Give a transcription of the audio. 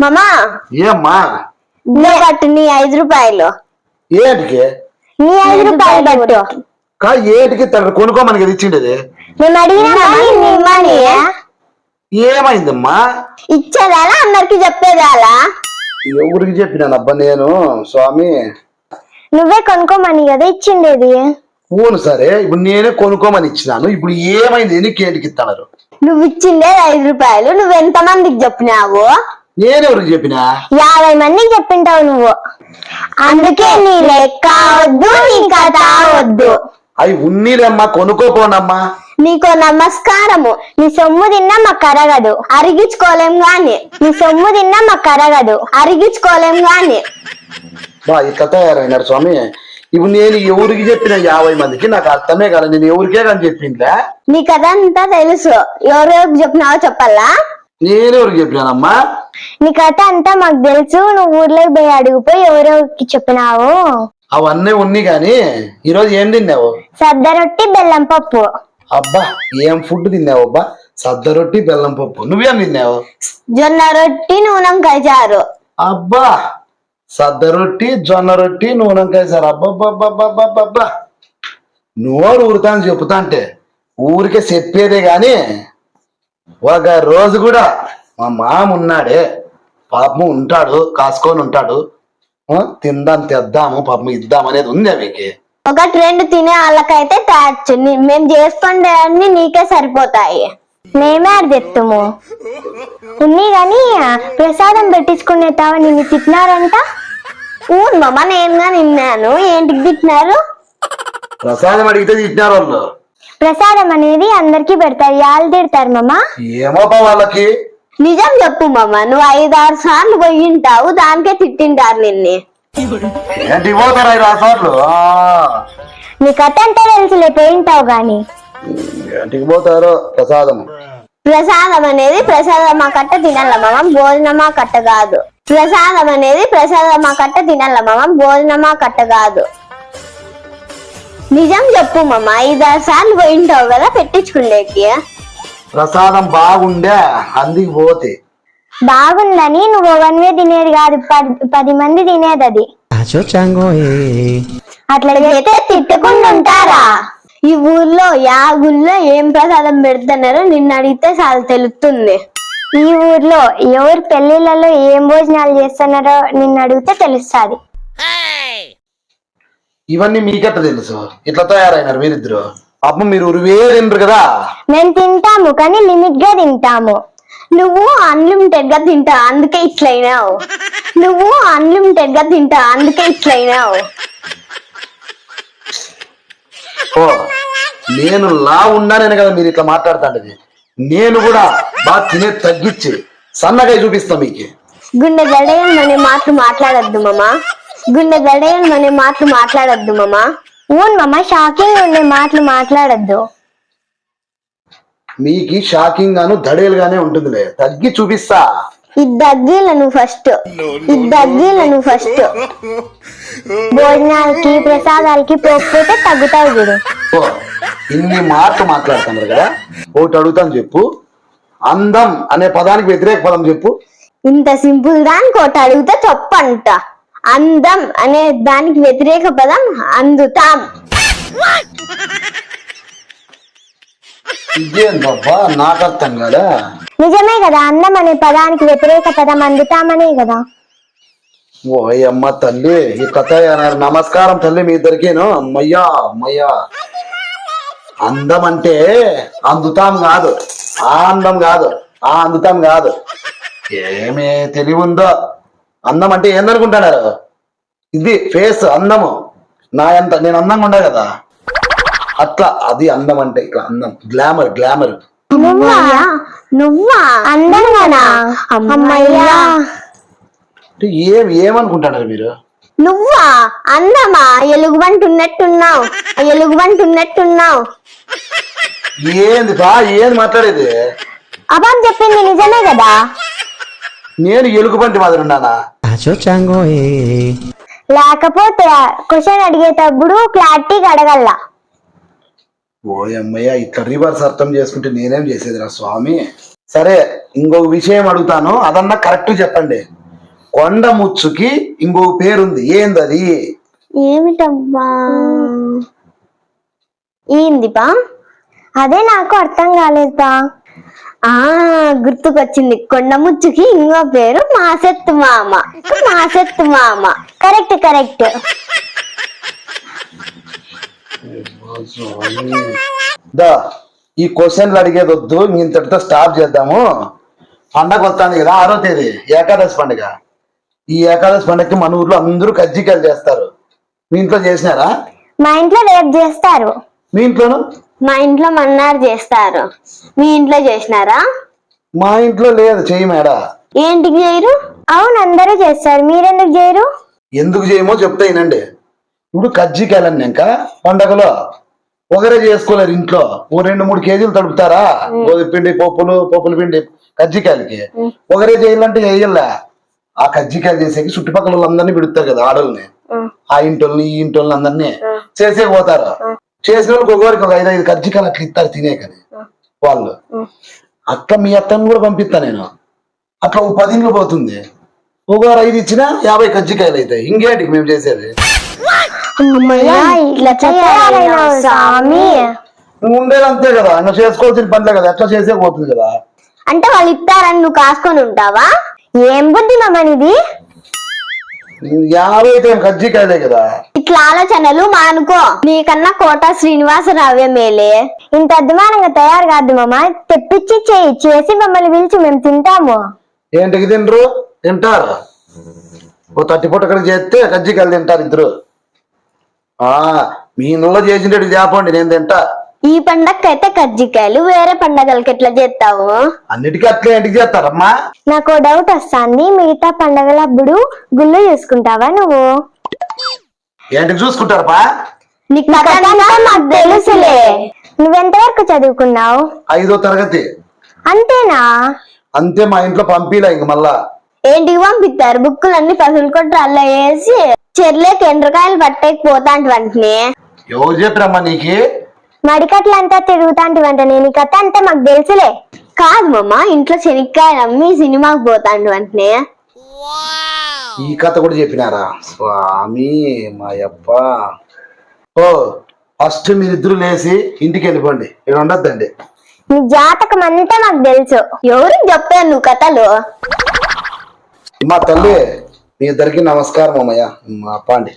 మామా? ఏమ్మా? ఇదే పట్టు నీ ఐదు రూపాయలు. ఏటికి? నీ ఐదు రూపాయలు పట్టు కా ఏటికి తన కొనుక్కోమని కదా ఇచ్చిండేది? మేము అడిగినా కానీ నీ ఇవ్వని ఏమైందమ్మా? ఇచ్చేదాలా? అందరికి చెప్పేదాలా? ఎవరికి చెప్పినానబ్బా నేను స్వామి? నువ్వే కొనుక్కోమని కదా ఇచ్చిండేది. అవును సరే ఇప్పుడు నేనే కొనుక్కోమని ఇచ్చినాను. ఇప్పుడు ఏమైంది? ఎనికి ఏటికి ఇస్తున్నారు నువ్వు ఇచ్చిండేది ఐదు రూపాయలు. నువ్వు ఎంత మందికి చెప్పినావు? నేనెవరికి చెప్పినా? యాభై మందికి చెప్పింటావు నువ్వు. అందుకే నీ లెక్క వద్దు నీ కథ వద్దు. అవి ఉన్నీలేమ్మా కొనుక్కోపోనమ్మా. నీకో నమస్కారము. నీ సొమ్ము తిన్నా మాకు కరగదు. అరిగించుకోలేం గాని. నీ సొమ్ము తిన్నా మాకు కరగదు. అరిగించుకోలేం గాని. బా ఇట్లా తయారైనారు స్వామి. ఇప్పుడు నేను ఎవరికి చెప్పిన యాభై మందికి? నాకు అర్థమే కదా నేను ఎవరికే కానీ చెప్పిందిలే నీ కథ అంతా తెలుసు. ఎవరెవరికి చెప్పినావో చెప్పాలా? నేనెవరికి చెప్పినానమ్మా? నీ కథ అంతా మాకు తెలుసు నువ్వు ఊర్లోకి పోయి అడిగిపోయి ఎవరెవరికి చెప్పినావు? అవన్నీ ఉన్నాయి కానీ ఈరోజు ఏం తిన్నావు? సద్ద రొట్టి బెల్లం పప్పు. అబ్బా ఏం ఫుడ్ తిన్నావు అబ్బా? సద్ద రొట్టి బెల్లం పప్పు. నువ్వేం తిన్నావు? జొన్న రొట్టి నూనెంకాయ చారు అబ్బా సద్ద రొట్టి జొన్న రొట్టి నూనెంకాయ సార్ అబ్బబ్బబ్బబ్బబ్బబ్బా నోరు ఊరుతాను చెప్తా అంటే ఊరికే చెప్పేదే గాని ఒక రోజు కూడా మా మామ ఉన్నాడే పాపము ఉంటాడు కాసుకొని ఉంటాడు. తిందాం తెద్దాము పాపం ఇద్దాం అనేది ఉంది మీకు ఒకటి రెండు తినే వాళ్ళకైతే తేచ్చు మేము చేసుకుంటే అన్ని నీకే సరిపోతాయి. మేమే అది తెత్తుము ఉన్ని గాని ప్రసాదం పెట్టించుకునే తావ నిన్ను తిట్టినారంట? ఊరు మమ్మ నేనుగా నిన్నాను ఏంటికి తిట్టినారు? ప్రసాదం అడిగితే తిట్టినారు వాళ్ళు. ప్రసాదం అనేది అందరికి పెడతారు. యాళ్ళు తిడతారు మమ్మ ఏమోపా వాళ్ళకి. నిజం చెప్పు మమ్మ నువ్వు ఐదు ఆరు సార్లు పోయింటావు దానికే తిట్టింటారు నిన్ను. ఏంటి పోతారా ఈ రాసార్లు నీ కథ అంటే తెలుసులే పోయింటావు గాని. పోతారో ప్రసాదం ప్రసాదం అనేది ప్రసాదమా కట్ట తినాల మామ భోజనమా కట్ట కాదు. ప్రసాదం అనేది ప్రసాదమా కట్ట తినాల మామ భోజనమా కట్ట కాదు. నిజం చెప్పు మామ ఐదారు సార్లు పోయింటావు కదా పెట్టించుకుండేకి. ప్రసాదం బాగుండే అందుకు పోతే. బాగుందని నువ్వు ఒకనివే తినేది కాదు పది మంది తినేది అది. అట్లా చేస్తే తిట్టకుండా ఉంటారా ఈ ఊర్లో యా గుళ్ళో ఏం ప్రసాదం పెడుతున్నారో నిన్ను అడిగితే చాలా తెలుస్తుంది. ఈ ఊర్లో ఎవరు పెళ్ళిళ్ళలో ఏం భోజనాలు చేస్తున్నారో నిన్ను అడిగితే తెలుస్తుంది. ఇవన్నీ మీకెట్ట తెలుసు? ఇట్లా తయారైనారు మీరిద్దరు? పాపం మీరు ఉరివే తింటారు కదా. మేము తింటాము కానీ లిమిట్గా తింటాము. నువ్వు అన్లిమిటెడ్గా తింటావు అందుకే ఇట్లయినావు. నువ్వు అన్లిమిటెడ్గా తింటావు అందుకే ఇట్లయినావు. ఓ నేను లా ఉన్నానని కదా మీరు ఇట్లా మాట్లాడుతాండది. నేను కూడా బాగా తినే తగ్గించి సన్నగా చూపిస్తా మీకు. గుండె గడయన్ అనే మాటలు మాట్లాడొద్దు మామ. గుండె గడయన్ అనే మాటలు మాట్లాడొద్దు మామ. ఊన్ మామ షాకింగ్ ఉండే మాటలు మాట్లాడొద్దు. మీకు షాకింగ్ గాను దడేలుగానే ఉంటుందిలే. తగ్గి చూపిస్తా. ఇది దగ్గీల నువ్వు ఫస్ట్ ఇది దగ్గీల నువ్వు ఫస్ట్ భోజనాలకి ప్రసాదాలకి పోకపోతే తగ్గుతావు చూడు. ఓ ఇన్ని మాటలు మాట్లాడుతున్నారు కదా? ఒకటి అడుగుతాను చెప్పు. అందం అనే పదానికి వ్యతిరేక పదం చెప్పు. ఇంత సింపుల్ దానికి ఒకటి అడిగితే చెప్పంట అందం అనే దానికి వ్యతిరేక పదం అందుతాం. ఇదేందబ్బా నాకు అర్థం కదా? నిజమే కదా అందం అనే పదానికి వ్యతిరేక పదం అందుతామనే కదా. ఓ అమ్మ తల్లి ఈ కథ నమస్కారం తల్లి మీ ఇద్దరికేను అమ్మయ్యా అమ్మయ్యా. అందం అంటే అందుతాం కాదు. ఆ అందం కాదు. ఆ అందుతాం కాదు. ఏమే తెలివి ఉందో. అందం అంటే ఏందనుకుంటున్నారు? ఇది ఫేస్ అందము. నా ఎంత నేను అందంగా ఉండా కదా. అట్లా అది అందం అంటే ఇట్లా అందం. గ్లామర్ గ్లామర్ నువ్వా? నువ్వా? అందంగానా అమ్మయ్యా. అంటే ఏం ఏమనుకుంటున్నారు మీరు? నువ్వా? అందమా? ఎలుగుబంటి ఉన్నట్టున్నావు ఎలుగుబంటి ఉన్నట్టున్నావు ఏంది బా ఏంది మాట్లాడేది? అబాం చెప్పింది నిజమే కదా? నేను ఎలుగుబంటి మాదిరి ఉన్నానా. లేకపోతే క్వశ్చన్ అడిగేటప్పుడు క్లారిటీగా అడగల్లా. ఓ అమ్మయ్య ఇట్లా రివర్స్ అర్థం చేసుకుంటే నేనేం చేసేది రా స్వామి? సరే ఇంకొక విషయం అడుగుతాను అదన్నా కరెక్ట్ చెప్పండి. కొండ ముచ్చుకి ఇంకొక పేరుంది ఏంది అది? ఏమిటబ్బా ఏంది బా అదే నాకు అర్థం కాలేదు బా ఆ గుర్తుకొచ్చింది. కొండముచ్చుకి ఇంకో పేరు మాసెత్తు మామ మాసెత్తు మామ కరెక్ట్ కరెక్ట్. దా ఈ క్వశ్చన్లు అడిగేది వద్దు ఇంతటితో స్టాప్ చేద్దాము. పండగ వస్తుంది కదా ఆరో తేదీ ఏకాదశి పండుగ. ఈ ఏకాదశి పండగకి మన ఊర్లో అందరూ కజ్జికాయలు చేస్తారు. మీ ఇంట్లో చేసినారా? మా ఇంట్లో రేపు చేస్తారు. మీ ఇంట్లోను? మా ఇంట్లో మన్నాడు చేస్తారు. మీ ఇంట్లో చేసినారా? మా ఇంట్లో లేదు చెయ్యి మేడా. ఏంటికి చేయరు? అవును అందరూ చేస్తారు. మీరెందుకు చేయరు? ఎందుకు చేయమో చెప్తా వినండి. ఇప్పుడు ఇంకా పండగలో ఒకరే చేసుకోలేరు ఇంట్లో. ఓ రెండు మూడు కేజీలు తడుపుతారా? గోధుమ పిండి పప్పులు పప్పుల పిండి కజ్జికాయలకి ఒకరే చేయాలంటే చేయాల. ఆ కజ్జికాయలు చేసేకి చుట్టుపక్కల వాళ్ళందరినీ పిడుస్తారు కదా ఆడల్ని ఆ ఇంటోళ్ళని ఈ ఇంటోళ్ళని అందరినీ చేసే పోతారు. చేసిన వాళ్ళకి ఒకరికి ఒక ఐదు ఐదు కజ్జికాయలు అట్లా ఇస్తారు తినేకని వాళ్ళు. అట్లా మీ అత్తని కూడా పంపిస్తా నేను. అట్లా ఓ పది ఇండ్లు పోతుంది. ఒకరు ఐదు ఇచ్చినా యాభై కజ్జికాయలు అవుతాయి. ఇంకేటికి మేము చేసేది? నువ్వు ఉండేది అంతే కదా. నువ్వు చేసుకోవాల్సిన పనిలే కదా. ఎట్లా చేసే పోతుంది కదా. అంటే వాళ్ళు ఇస్తారని నువ్వు కాసుకొని ఉంటావా? ఏం బుద్ధి మమ్మనిది యాభై అయితే ఏం కజ్జికాయలే కదా. ఇట్లా ఆలోచనలు మానుకో. నీకన్నా కోట శ్రీనివాసరావే మేలే ఇంత అద్మానంగా తయారు కాదు మామ. తెప్పించి చేయి. చేసి మమ్మల్ని పిలిచి మేము తింటాము. ఏంటికి తినరు తింటారు. ఓ తట్టి పుట్టకడ చేస్తే కజ్జికాయలు తింటారు ఇద్దరు. ఆ మీ ఇంట్లో చేసినట్టు చేపండి నేను తింటా. ఈ పండగకైతే కజ్జికాయలు వేరే పండగలకి ఎట్లా చేస్తావు అన్నిటికీ అట్లే ఇంటికి చేస్తారమ్మా నాకు డౌట్ వస్తుంది మిగతా పండగలప్పుడు గుళ్ళు చూసుకుంటావా నువ్వు? ఏంటికి చూసుకుంటారపా నీకు కథ అంతా మాకు తెలుసులే. నువ్వెంతవరకు చదువుకున్నావు? ఐదో తరగతి. అంతేనా? అంతే మా ఇంట్లో పంపిలే ఇంక మళ్ళా. ఏంటికి పంపిస్తారు బుక్కులన్నీ పసులు కొట్టు అల్ల వేసి చెర్లేకి ఎండ్రకాయలు పట్టేకి వెంటనే. ఎవరు చెప్పిరమ్మా నీకి? మడికట్లంతా తిరుగుతాంటి వెంటనే నీ కథ అంతా మాకు తెలుసులే. కాదు మమ్మ ఇంట్లో శనక్కాయలు అమ్మి సినిమాకి పోతాంటి వెంటనే ఈ కథ కూడా చెప్పినారా? స్వామి మా యప్ప ఓ ఫస్ట్ మీరిద్దరు లేచి ఇంటికి వెళ్ళిపోండి ఇక్కడ ఉండొద్దండి. నీ జాతకం అంతా మాకు తెలుసు. ఎవరికి చెప్పాను నువ్వు కథలు? మా తల్లి మీ ఇద్దరికి నమస్కారం అమ్మయ్య మా పాండి